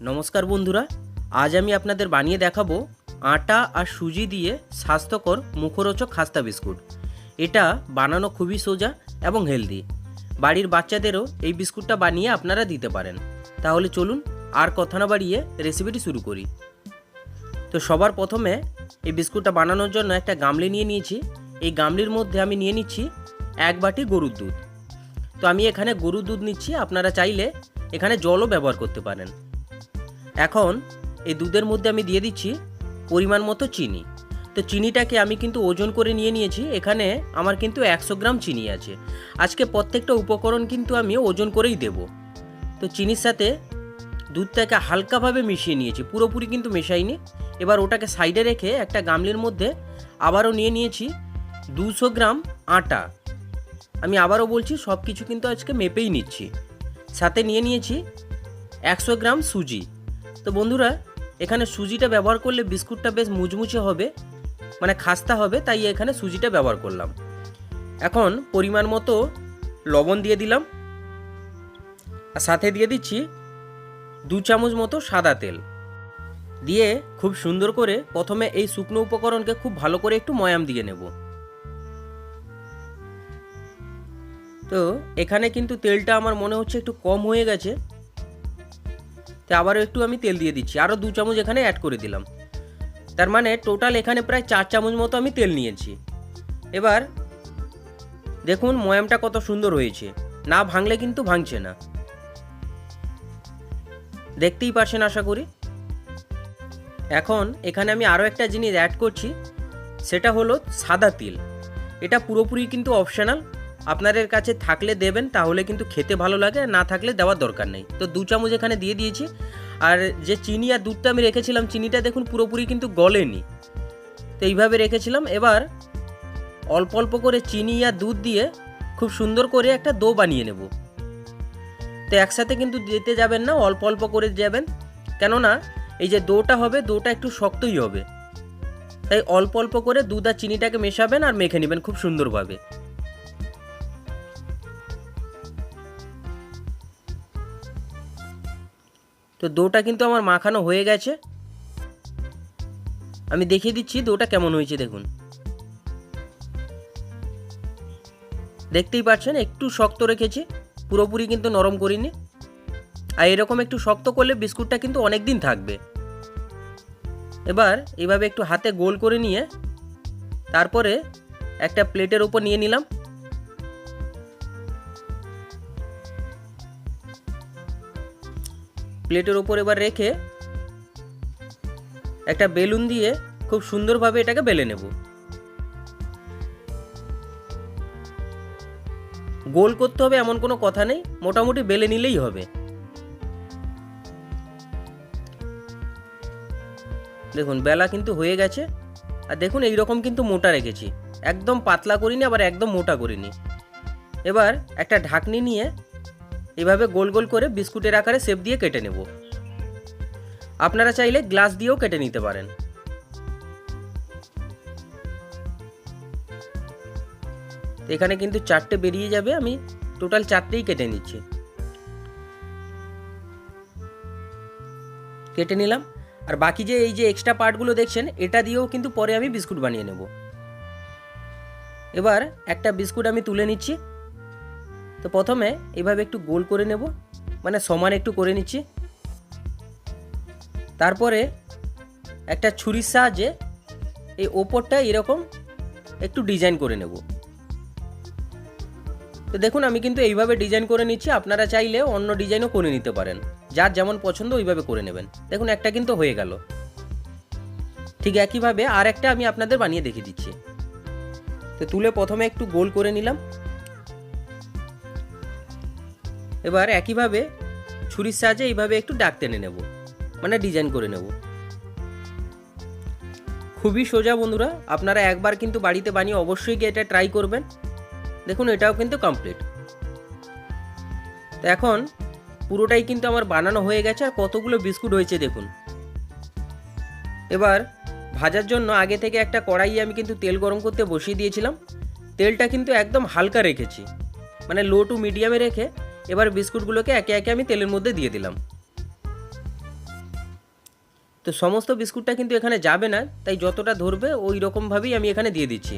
নমস্কার বন্ধুরা, আজ আমি আপনাদের বানিয়ে দেখাবো আটা আর সুজি দিয়ে স্বাস্থ্যকর মুখরোচক খাস্তা বিস্কুট। এটা বানানো খুবই সোজা এবং হেলদি। বাড়ির বাচ্চাদেরও এই বিস্কুটটা বানিয়ে আপনারা দিতে পারেন। তাহলে চলুন আর কথা না বাড়িয়ে রেসিপিটি শুরু করি। তো সবার প্রথমে এই বিস্কুটটা বানানোর জন্য একটা গামলি নিয়ে নিয়েছি। এই গামলির মধ্যে আমি নিয়ে নিচ্ছি এক বাটি গরুর দুধ। তো আমি এখানে গরুর দুধ নিচ্ছি, আপনারা চাইলে এখানে জলও ব্যবহার করতে পারেন। এখন এই দুধের মধ্যে আমি দিয়ে দিচ্ছি পরিমাণ মতো চিনি। তো চিনিটাকে আমি কিন্তু ওজন করে নিয়ে নিয়েছি, এখানে আমার কিন্তু একশো গ্রাম চিনি আছে। আজকে প্রত্যেকটা উপকরণ কিন্তু আমি ওজন করেই দেব। তো চিনির সাথে দুধটাকে হালকাভাবে মিশিয়ে নিয়েছি, পুরোপুরি কিন্তু মেশাইনি। এবার ওটাকে সাইডে রেখে একটা গামলির মধ্যে আবারও নিয়ে নিয়েছি দুশো গ্রাম আটা। আমি আবারও বলছি সব কিছু কিন্তু আজকে মেপেই নিচ্ছি। সাথে নিয়ে নিয়েছি একশো গ্রাম সুজি। তো বন্ধুরা, এখানে সুজিটা ব্যবহার করলে বিস্কুটটা বেশ মুচমুচে হবে মানে খাস্তা হবে, তাই এখানে সুজিটা ব্যবহার করলাম। এখন পরিমাণ মতো লবণ দিয়ে দিলাম, আর সাথে দিয়ে দিচ্ছি দু চামচ মতো সাদা তেল। দিয়ে খুব সুন্দর করে প্রথমে এই শুকনো উপকরণকে খুব ভালো করে একটু ময়াম দিয়ে নেব। তো এখানে কিন্তু তেলটা আমার মনে হচ্ছে একটু কম হয়ে গেছে তো আবারও একটু আমি তেল দিয়ে দিচ্ছি। আরও দু চামচ এখানে অ্যাড করে দিলাম। তার মানে টোটাল এখানে প্রায় চার চামচ মতো আমি তেল নিয়েছি। এবার দেখুন ময়ামটা কত সুন্দর হয়েছে। না ভাঙলে কিন্তু ভাঙছে না। দেখতেই পারছেন আশা করি? এখন এখানে আমি আরও একটা জিনিস অ্যাড করছি। সেটা হলো সাদা তিল। এটা পুরোপুরি কিন্তু অপশনাল আপনাদের কাছে থাকলে দেবেন, তাহলে কিন্তু খেতে ভালো লাগে না থাকলে দেওয়ার দরকার নেই। তো দু চামচ এখানে দিয়ে দিয়েছি। আর যে চিনি আর দুধটা আমি রেখেছিলাম, চিনিটা দেখুন পুরোপুরি কিন্তু গলেনি। তো এইভাবে রেখেছিলাম। এবার অল্প অল্প করে চিনি আর দুধ দিয়ে খুব সুন্দর করে একটা দো বানিয়ে নেব। তো একসাথে কিন্তু দিতে যাবেন না, অল্প অল্প করে যাবেন কেননা এই যে দোটা হবে দোটা একটু শক্তই হবে। তাই অল্প অল্প করে দুধ আর চিনিটাকে মেশাবেন আর মেখে নেবেন খুব সুন্দরভাবে। তো দোটা কিন্তু আমার মাখানো হয়ে গেছে। আমি দেখিয়ে দিচ্ছি দোটা কেমন হয়েছে, দেখুন। দেখতেই পাচ্ছেন, একটু শক্ত রেখেছি, পুরোপুরি কিন্তু নরম করিনি। আর এরকম একটু শক্ত করলে বিস্কুটটা কিন্তু অনেক দিন থাকবে। এবার এভাবে একটু হাতে গোল করে নিয়ে, তারপরে একটা প্লেটের উপর নিয়ে নিলাম। প্লেটের ওপর এবার রেখে একটা বেলুন দিয়ে খুব সুন্দরভাবে এটাকে বেলে নেব। গোল করতে হবে এমন কোনো কথা নেই, মোটামুটি বেলে নিলেই হবে। দেখুন, বেলা কিন্তু হয়ে গেছে। আর দেখুন এই রকম কিন্তু মোটা রেখেছি। একদম পাতলা করিনি, আবার একদম মোটা করিনি। এবার একটা ঢাকনি নিয়ে এভাবে গোল গোল করে বিস্কুটের আকারে শেপ দিয়ে কেটে নেব। আপনারা চাইলে গ্লাস দিয়েও কেটে নিতে পারেন। এখানে কিন্তু চারটে বেরিয়ে যাবে, আমি টোটাল চারটেই কেটে নিচ্ছি। কেটে নিলাম। আর বাকি যে এই যে এক্সট্রা পার্টগুলো দেখছেন, এটা দিয়েও কিন্তু পরে আমি বিস্কুট বানিয়ে নেব। এবার একটা বিস্কুট আমি তুলে নিচ্ছি। তো প্রথমে এভাবে একটু গোল করে নেব মানে সমান একটু করে নিচ্ছি। তারপরে একটা ছুরির সাহায্যে এই ওপরটা এরকম একটু ডিজাইন করে নেব। তো দেখুন, আমি কিন্তু এইভাবে ডিজাইন করে নিচ্ছি, আপনারা চাইলে অন্য ডিজাইনও করে নিতে পারেন। যার যেমন পছন্দ, ওইভাবে করে নেবেন। দেখুন, একটা কিন্তু হয়ে গেল। ঠিক একইভাবে আর একটা আমি আপনাদের বানিয়ে দেখিয়ে দিচ্ছি। তো তুলে প্রথমে একটু গোল করে নিলাম। এবার একইভাবে ছুরির সাহায্যে এইভাবে একটু ডাক টেনে নেব মানে ডিজাইন করে নেব। খুবই সোজা বন্ধুরা, আপনারা একবার কিন্তু বাড়িতে বানিয়ে অবশ্যই গিয়ে এটা ট্রাই করবেন। দেখুন, এটাও কিন্তু কমপ্লিট তো এখন পুরোটাই কিন্তু আমার বানানো হয়ে গেছে আর কতগুলো বিস্কুট হয়েছে দেখুন। এবার ভাজার জন্য আগে থেকে একটা কড়াইয়ে আমি কিন্তু তেল গরম করতে বসিয়ে দিয়েছিলাম। তেলটা কিন্তু একদম হালকা রেখেছি মানে লো টু মিডিয়ামে রেখে এবার বিস্কুটগুলোকে একে একে আমি তেলের মধ্যে দিয়ে দিলাম। তো সমস্ত বিস্কুটটা কিন্তু এখানে যাবে না, তাই যতটা ধরবে ওই রকমভাবেই আমি এখানে দিয়ে দিচ্ছি।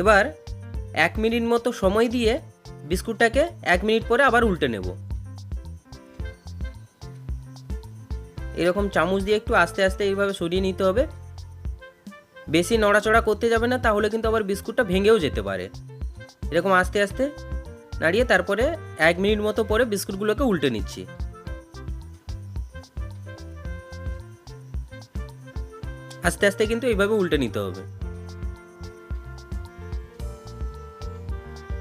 এবার এক মিনিট মতো সময় দিয়ে বিস্কুটটাকে এক মিনিট পরে আবার উল্টে নেব। এরকম চামচ দিয়ে একটু আস্তে আস্তে এইভাবে সরিয়ে নিতে হবে। বেশি নড়াচড়া করতে যাবে না, তাহলে কিন্তু আবার বিস্কুটটা ভেঙেও যেতে পারে। এরকম আস্তে আস্তে নাড়িয়ে তারপরে এক মিনিট মতো পরে বিস্কুটগুলোকে উল্টে নিচ্ছি। আস্তে আস্তে কিন্তু এইভাবে উল্টে নিতে হবে।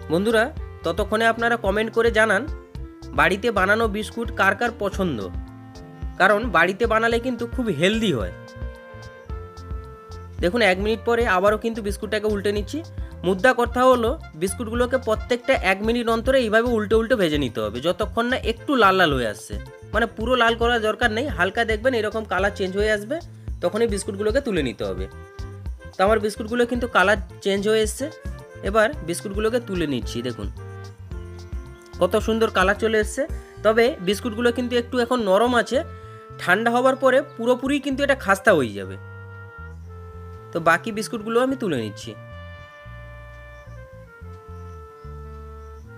বন্ধুরা, ততক্ষণে আপনারা কমেন্ট করে জানান, বাড়িতে বানানো বিস্কুট কার কার পছন্দ? কারণ বাড়িতে বানালে কিন্তু খুব হেলদি হয়। দেখুন, এক মিনিট পরে আবারও কিন্তু বিস্কুটটাকে উল্টে নিচ্ছি। মুদ্রা কথা হলো, বিস্কুটগুলোকে প্রত্যেকটা এক মিনিট অন্তরে এইভাবে উল্টে উল্টে ভেজে নিতে হবে। যতক্ষণ না একটু লাল লাল হয়ে আসছে। মানে পুরো লাল করার দরকার নেই, হালকা দেখবেন এরকম কালার চেঞ্জ হয়ে আসবে, তখনই বিস্কুটগুলোকে তুলে নিতে হবে। তো আমার বিস্কুটগুলো কিন্তু কালার চেঞ্জ হয়ে এসছে। এবার বিস্কুটগুলোকে তুলে নিচ্ছি, দেখুন। কত সুন্দর কালার চলে এসছে। তবে বিস্কুটগুলো কিন্তু একটু এখন নরম আছে। ঠান্ডা হওয়ার পরে পুরোপুরি কিন্তু এটা খাস্তা হয়ে যাবে। তো বাকি বিস্কুটগুলো আমি তুলে নিচ্ছি।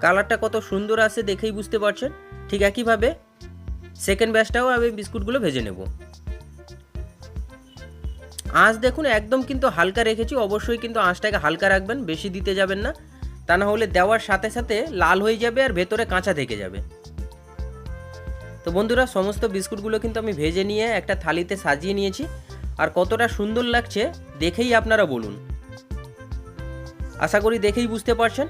কালারটা কত সুন্দর আসে দেখেই বুঝতে পারছেন? ঠিক একইভাবে সেকেন্ড ব্যাচটাও আমি বিস্কুটগুলো ভেজে নেব। আঁচ দেখুন একদম কিন্তু হালকা রেখেছি, অবশ্যই কিন্তু আঁচটাকে হালকা রাখবেন, বেশি দিতে যাবেন না। তা না হলে দেওয়ার সাথে সাথে লাল হয়ে যাবে আর ভেতরে কাঁচা থেকে যাবে। তো বন্ধুরা, সমস্ত বিস্কুটগুলো কিন্তু আমি ভেজে নিয়ে একটা থালিতে সাজিয়ে নিয়েছি। আর কতটা সুন্দর লাগছে দেখেই আপনারা বলুন। আশা করি দেখেই বুঝতে পারছেন।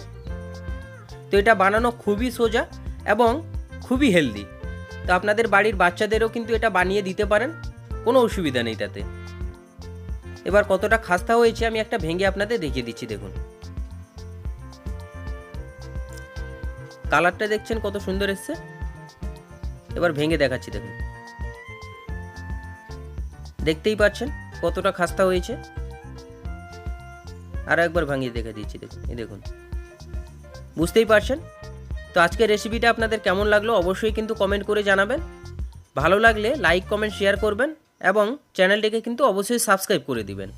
তো এটা বানানো খুবই সোজা এবং খুবই হেলদি। তো আপনাদের বাড়ির বাচ্চাদেরও কিন্তু এটা বানিয়ে দিতে পারেন, কোনো অসুবিধা নেই তাতে। এবার কতটা খাস্তা হয়েছে আমি একটা ভেঙে আপনাদের দেখিয়ে দিচ্ছি, দেখুন। কালারটা দেখছেন কত সুন্দর এসছে? এবার ভেঙে দেখাচ্ছি, দেখুন। দেখতেই পাচ্ছেন কতটা খাস্তা হয়েছে। আর একবার ভাঙিয়ে দেখে দিচ্ছি, দেখুন, এই দেখুন। বুঝতেই পারছেন? তো আজকের রেসিপিটা আপনাদের কেমন লাগল অবশ্যই কিন্তু কমেন্ট করে জানাবেন। ভালো লাগলে লাইক কমেন্ট শেয়ার করবেন এবং চ্যানেলটিকে কিন্তু অবশ্যই সাবস্ক্রাইব করে দিবেন।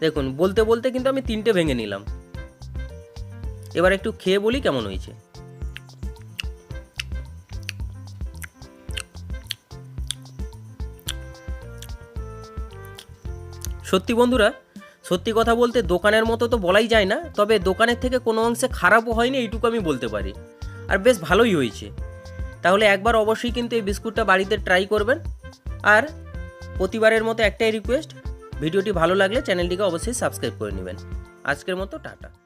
দেখুন, বলতে বলতে কিন্তু আমি তিনটে ভেঙে নিলাম। এবার একটু খেয়ে বলি কেমন হয়েছে। সত্যি বন্ধুরা, সত্যি কথা বলতে দোকানের মতো তো বলাই যায় না, তবে দোকানের থেকে কোনো অংশে খারাপও হয়নি এইটুকু আমি বলতে পারি। আর বেশ ভালোই হয়েছে। তাহলে একবার অবশ্যই কিন্তু এই বিস্কুটটা বাড়িতে ট্রাই করবেন। আর প্রতিবারের মতো একটাই রিকোয়েস্ট ভিডিওটি ভালো লাগলে চ্যানেলটিকে অবশ্যই সাবস্ক্রাইব করে নেবেন। আজকের মতো টাটা।